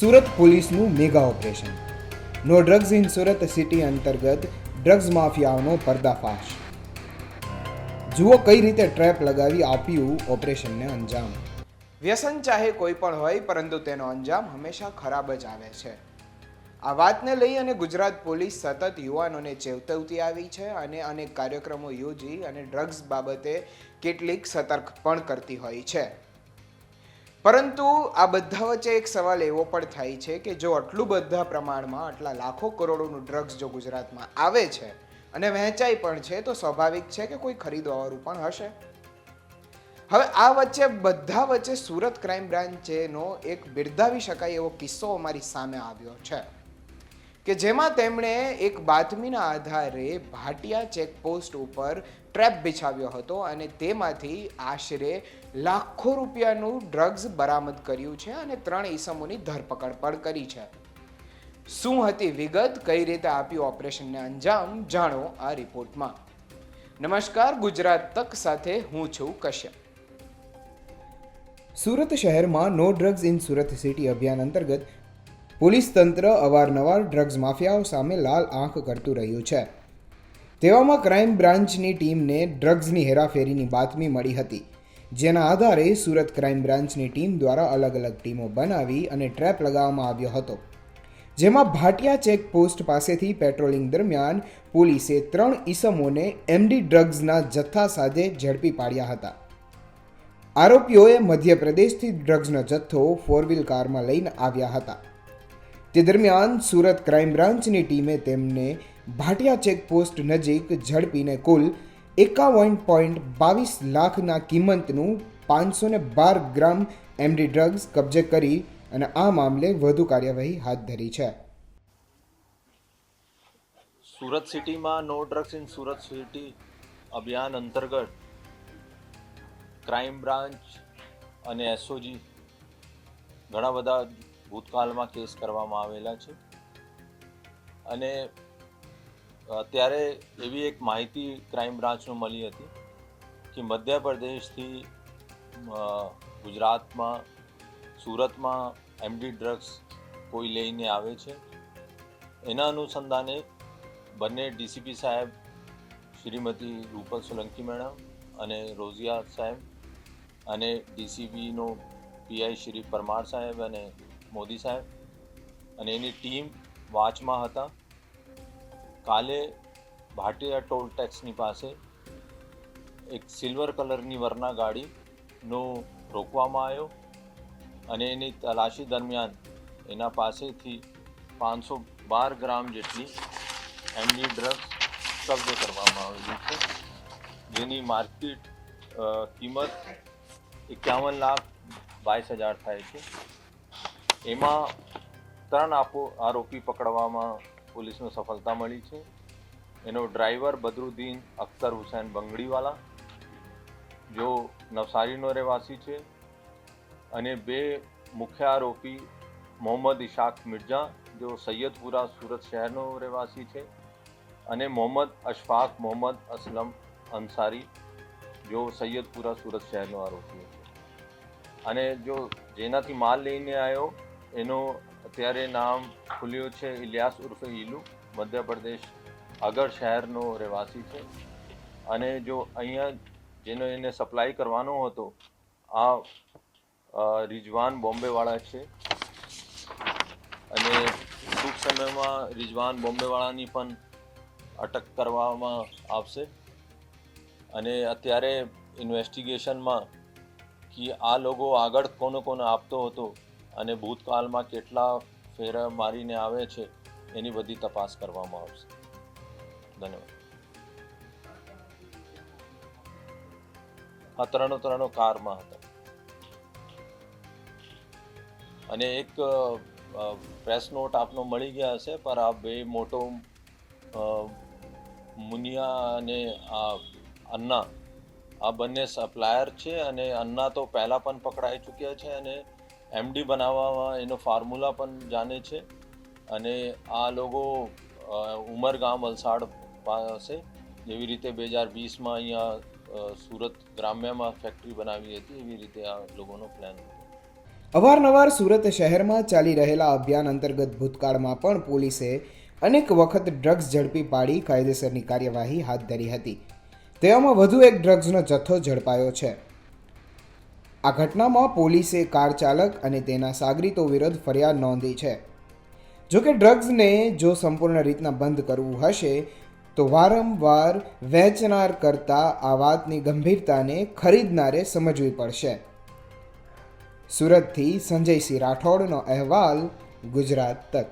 સુરત પોલીસનું mega operation. No drugs in Surat city અંતર્ગત drugs માફિયાઓનો પર્દાફાશ. જુઓ કઈ રીતે ટ્રેપ લગાવી આપ્યું ઓપરેશનને અંજામ. વ્યસન ચાહે કોઈ પણ હોય, પરંતુ તેનો અંજામ હંમેશા ખરાબ જ આવે છે. આ વાતને લઈ અને ગુજરાત પોલીસ સતત યુવાનોને ચેતવતી આવી છે અને અનેક કાર્યક્રમો યોજી અને ડ્રગ્સ બાબતે કેટલીક સતર્ક પણ કરતી હોય છે. પરંતુ આ બધા વચ્ચે એક સવાલ એવો પણ થાય છે કે જો આટલું બધા પ્રમાણમાં આટલા લાખો કરોડોનું ડ્રગ્સ જો ગુજરાતમાં આવે છે અને વહેંચાય પણ છે, તો સ્વાભાવિક છે કે કોઈ ખરીદવાવાળું પણ હશે? હવે આ વચ્ચે, બધા વચ્ચે સુરત ક્રાઇમ બ્રાન્ચેનો એક બિરદાવી શકાય એવો કિસ્સો અમારી સામે આવ્યો છે કે જેમાં તેમણે એક બાતમીના આધારે ભાટિયા ચેકપોસ્ટ ઉપર ટ્રેપ બિછાવ્યો હતો અને તેમાંથી આશરે લાખો રૂપિયાનું ડ્રગ્સ બરામદ કર્યું છે અને ત્રણ ઈસમોની ધરપકડ પણ કરી છે. શું હતી વિગત? કઈ રીતે આપ્યું ઓપરેશનને અંજામ? જાણો આ રિપોર્ટમાં. નમસ્કાર, ગુજરાત તક સાથે હું છું કશ્યપ. સુરત શહેરમાં no drugs in Surat city અભિયાન અંતર્ગત પોલીસ તંત્ર અવારનવાર ડ્રગ્સ માફિયાઓ સામે લાલ આંખ કરતું રહ્યું છે. તેવામાં ક્રાઇમ બ્રાન્ચની ટીમને ડ્રગ્સની હેરાફેરીની બાતમી મળી હતી. જેના આધારે સુરત ક્રાઇમ બ્રાન્ચની ટીમ દ્વારા અલગ અલગ ટીમો બનાવી અને ટ્રેપ લગાવવામાં આવ્યો હતો. જેમાં ભાટિયા ચેકપોસ્ટ પાસેથી પેટ્રોલિંગ દરમિયાન પોલીસે ત્રણ ઈસમોને એમડી ડ્રગ્સના જથ્થા સાથે ઝડપી પાડ્યા હતા. આરોપીઓએ મધ્યપ્રદેશથી ડ્રગ્સનો જથ્થો ફોર વ્હીલ કારમાં લઈને આવ્યા હતા. તે દરમિયાન સુરત ક્રાઇમ બ્રાન્ચની ટીમે તેમને ભાટિયા ચેકપોસ્ટ નજીક ઝડપીને કુલ એકાવન પોઈન્ટ બાવીસ લાખના કિંમતનું પાંચસો ને બાર ગ્રામ એમડી ડ્રગ્સ કબજે કરી અને આ મામલે વધુ કાર્યવાહી હાથ ધરી છે. સુરત સિટીમાં no drugs in Surat city અભિયાન અંતર્ગત ક્રાઇમ બ્રાન્ચ અને એસઓજી ઘણા બધા ભૂતકાળમાં કેસ કરવામાં આવેલા છે. અને અત્યારે એવી એક માહિતી ક્રાઇમ બ્રાન્ચનું મળી હતી કે મધ્યપ્રદેશથી ગુજરાતમાં, સુરતમાં એમડી ડ્રગ્સ કોઈ લઈને આવે છે. એના અનુસંધાને બંને ડીસીપી સાહેબ, શ્રીમતી રૂપલ સોલંકી મેડમ અને રોઝિયા સાહેબ અને ડીસીબીનો પીઆઈ શ્રી પરમાર સાહેબ અને મોદી સાહેબ અને એની ટીમ વાચમાં હતા. કાલે ભાટિયા ટોલ ટેક્સની પાસે એક સિલ્વર કલરની વરના ગાડીનો રોકવામાં આવ્યો અને એની તલાશી દરમિયાન એના પાસેથી પાંચસો બાર ગ્રામ જેટલી એમની ડ્રગ્સ કબજે કરવામાં આવેલી છે, જેની માર્કેટ કિંમત એકાવન લાખ બાવીસ હજાર થાય છે. એમાં ત્રણ આપો, આરોપી પકડવામાં પોલીસને સફળતા મળી છે. એનો ડ્રાઈવર બદરુદ્દીન અખ્તર હુસૈન બંગડીવાલા, જો નવસારીનો રહેવાસી છે, અને બે મુખ્ય આરોપી મોહમ્મદ ઇશાક મિર્ઝા જો સૈયદપુરા સુરત શહેરનો રહેવાસી છે, અને મોહમ્મદ અશફાક મોહમ્મદ અસલમ અંસારી, જો સૈયદપુરા સુરત શહેરનો આરોપી છે. અને જો જેનાથી માલ લઈને આવ્યો, એનો અત્યારે નામ ખુલ્યું છે ઇલિયાસ ઉર્ફે ઈલુ, મધ્યપ્રદેશ આગળ શહેરનો રહેવાસી છે. અને જો અહીંયા જેનો એને સપ્લાય કરવાનો હતો, આ રિજવાન બોમ્બેવાળા છે. અને ટૂંક સમયમાં રિજવાન બોમ્બેવાળાની પણ અટક કરવામાં આવશે. અને અત્યારે ઇન્વેસ્ટિગેશનમાં કે આ લોકો આગળ કોને કોને આપતો હતો અને ભૂતકાળમાં કેટલા ફેરા મારીને આવે છે, એની બધી તપાસ કરવામાં આવશે. ધન્યવાદ. આ ત્રણો ત્રણો કારમાં હતા. અને એક પ્રેસ નોટ આપનો મળી ગયા હશે, પર આ બે મોટો મુનિયા અને આ અન્ના, આ બંને સપ્લાયર છે અને અન્ના તો પહેલાં પણ પકડાઈ ચૂક્યા છે અને એમડી બનાવવામાં એનો ફોર્મ્યુલા પણ જાણે છે. અને આ લોકો ઉમરગામ વલસાડ પાસે જેવી રીતે બે હજાર વીસમાં અહીંયા સુરત ગ્રામ્યમાં ફેક્ટરી બનાવી હતી, એવી રીતે આ લોકોનો પ્લાન અવારનવાર સુરત શહેરમાં ચાલી રહેલા અભિયાન અંતર્ગત ભૂતકાળમાં પણ પોલીસે અનેક વખત ડ્રગ્સ ઝડપી પાડી કાયદેસરની કાર્યવાહી હાથ ધરી હતી. તેવામાં વધુ એક ડ્રગ્સનો જથ્થો ઝડપાયો છે. આ ઘટનામાં પોલીસે કાર ચાલક અને તેના સાગરીતો વિરુદ્ધ ફરિયાદ નોંધી છે. જોકે ડ્રગ્સને જો સંપૂર્ણ રીતના બંધ કરવું હશે, તો વારંવાર વેચનાર કરતા આ વાતની ગંભીરતાને ખરીદનારે સમજવી પડશે. સુરતથી સંજયસિંહ રાઠોડનો અહેવાલ, ગુજરાત તક